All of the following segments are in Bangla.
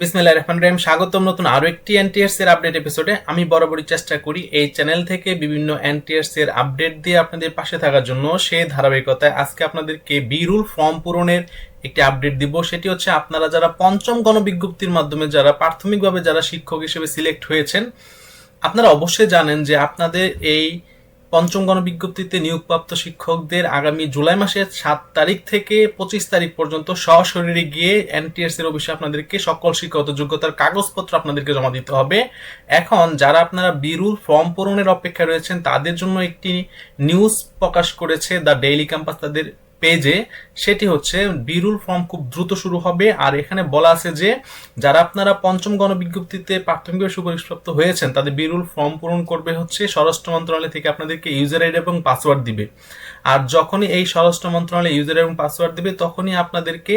বিসমিল্লাহির রহমানির রহিম। স্বাগতম নতুন আরও একটি এনটিএস এর আপডেট এপিসোডে আমি বরাবরই চেষ্টা করি এই চ্যানেল থেকে বিভিন্ন এনটিএস এর আপডেট দিয়ে আপনাদের পাশে থাকার জন্য। সেই ধারাবাহিকতায় আজকে আপনাদেরকে বিরুল ফর্ম পূরণের একটি আপডেট দিব। সেটি হচ্ছে আপনারা যারা পঞ্চম গণবিজ্ঞপ্তির মাধ্যমে যারা প্রাথমিকভাবে যারা শিক্ষক হিসেবে সিলেক্ট হয়েছেন, আপনারা অবশ্যই জানেন যে আপনাদের এই পঞ্চম গণবিজ্ঞপ্তিতে নিয়োগপ্রাপ্ত শিক্ষকদের আগামী জুলাই মাসের সাত তারিখ থেকে পঁচিশ তারিখ পর্যন্ত সশরীরে গিয়ে এনটিএস এর অফিসে আপনাদেরকে সকল শিক্ষাগত যোগ্যতার কাগজপত্র আপনাদেরকে জমা দিতে হবে। এখন যারা আপনারা বিরুল ফর্ম পূরণের অপেক্ষায় রয়েছেন, তাদের জন্য একটি নিউজ প্রকাশ করেছে দ্য ডেইলি ক্যাম্পাস। তাদের পেজে সেটি হচ্ছে বিরুল ফর্ম খুব দ্রুত শুরু হবে। আর এখানে বলা আছে যে, যারা আপনারা পঞ্চম গণবিজ্ঞপ্তিতে প্রাথমিকভাবে সুপারিশপ্রাপ্ত হয়েছেন, তাদের বিরুল ফর্ম পূরণ করবে হচ্ছে স্বরাষ্ট্র মন্ত্রণালয় থেকে আপনাদেরকে ইউজার আইডি এবং পাসওয়ার্ড দিবে। আর যখনই এই স্বরাষ্ট্র মন্ত্রণালয় ইউজার এবং পাসওয়ার্ড দিবে, তখনই আপনাদেরকে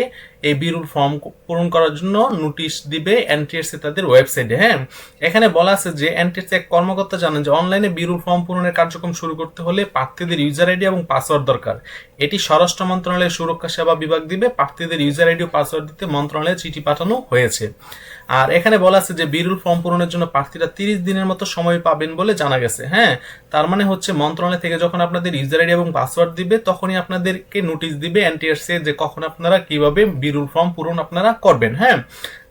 এই বিরুল ফর্ম পূরণ করার জন্য নোটিশ দিবে এনটিএস তাদের ওয়েবসাইটে হ্যাঁ? এখানে বলা আছে যে এনটিএস এক কর্মকর্তা জানেন যে অনলাইনে বিরুল ফর্ম পূরণের কার্যক্রম শুরু করতে হলে প্রার্থীদের ইউজার আইডি এবং পাসওয়ার্ড দরকার। এটি স্বরাষ্ট্র মন্ত্রণালয়ের সুরক্ষা সেবা বিভাগ দিবে, প্রার্থীদের ইউজার আইডি ও পাসওয়ার্ড দিতে মন্ত্রণালয়ে চিঠি পাঠানো হয়েছে। আর এখানে বলা আছে যে বিরুল ফর্ম পূরণের জন্য প্রার্থীরা তিরিশ দিনের মতো সময় পাবেন বলে জানা গেছে। হ্যাঁ তার মানে হচ্ছে মন্ত্রণালয় থেকে যখন আপনাদের ইউজার আইডি এবং পাসওয়ার্ড দিবে, তখনই আপনাদেরকে নোটিশ দিবে এনটিআরসি যে কখন আপনারা কীভাবে বিরুল ফর্ম পূরণ আপনারা করবেন। হ্যাঁ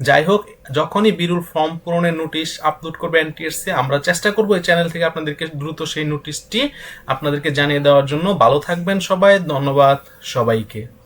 যাই হোক যখনই বিরুল ফর্ম পূরণের নোটিশ আপলোড করবে এনটিএসসি আমরা চেষ্টা করব এই চ্যানেল থেকে আপনাদেরকে দ্রুত সেই নোটিশটি আপনাদেরকে জানিয়ে দেওয়ার জন্য। ভালো থাকবেন সবাই, ধন্যবাদ সবাইকে।